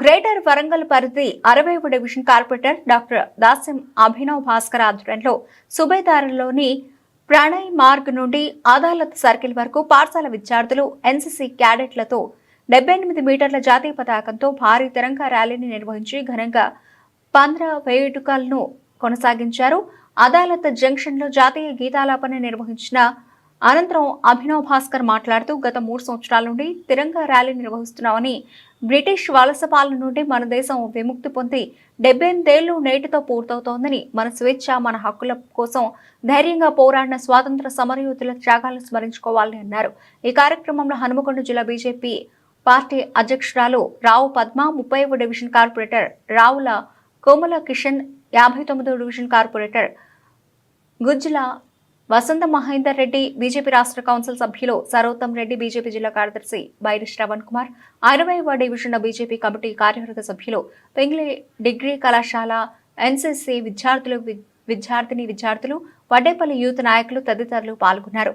Greater Warangal పరిధి అరవైవ division corporator doctor Dasim Abhinav Bhaskar ఆధ్వర్యంలో సుబేదారులోని ప్రణయ్ మార్గ్ నుండి అదాలత్ సర్కిల్ వరకు పాఠశాల విద్యార్థులు ఎన్సీసీ క్యాడెట్లతో డెబ్బై ఎనిమిది మీటర్ల జాతీయ పతాకంతో భారీ తిరంగా ర్యాలీని నిర్వహించి ఘనంగా పంద్ర వేడుకలను కొనసాగించారు. అదాలత్ జంక్షన్లో జాతీయ గీతాలాపన నిర్వహించిన అనంతరం అభినవ్ భాస్కర్ మాట్లాడుతూ గత మూడు సంవత్సరాల నుండి తిరంగా ర్యాలీ నిర్వహిస్తున్నామని బ్రిటిష్ వలస పాలన నుండి మన దేశం విముక్తి పొంది డెబ్బై ఎనిమిదేళ్ళు నేటితో పూర్తవుతోందని మన స్వేచ్ఛ మన హక్కుల కోసం ధైర్యంగా పోరాడిన స్వాతంత్ర సమరయోధుల త్యాగాలను స్మరించుకోవాలని అన్నారు. ఈ కార్యక్రమంలో హనుమకొండ జిల్లా బీజేపీ పార్టీ అధ్యక్షురాలు రావు పద్మ ముప్పై డివిజన్ కార్పొరేటర్ రావుల కోమల కిషన్ యాభై తొమ్మిదవ division corporator Gujjula Vasantha Mahender Reddy BJP రాష్ట్ర కౌన్సిల్ సభ్యులు సరోత్తం రెడ్డి బీజేపీ జిల్లా కార్యదర్శి బైరి శ్రవణ్ కుమార్ అరవైవ డివిజన్ బీజేపీ కమిటీ కార్యవర్గ సభ్యులు పెంగ్లే డిగ్రీ కళాశాల ఎన్సీసీ విద్యార్థులు వి- విద్యార్థిని విద్యార్థులు వడ్డేపల్లి యూత్ నాయకులు తదితరులు పాల్గొన్నారు.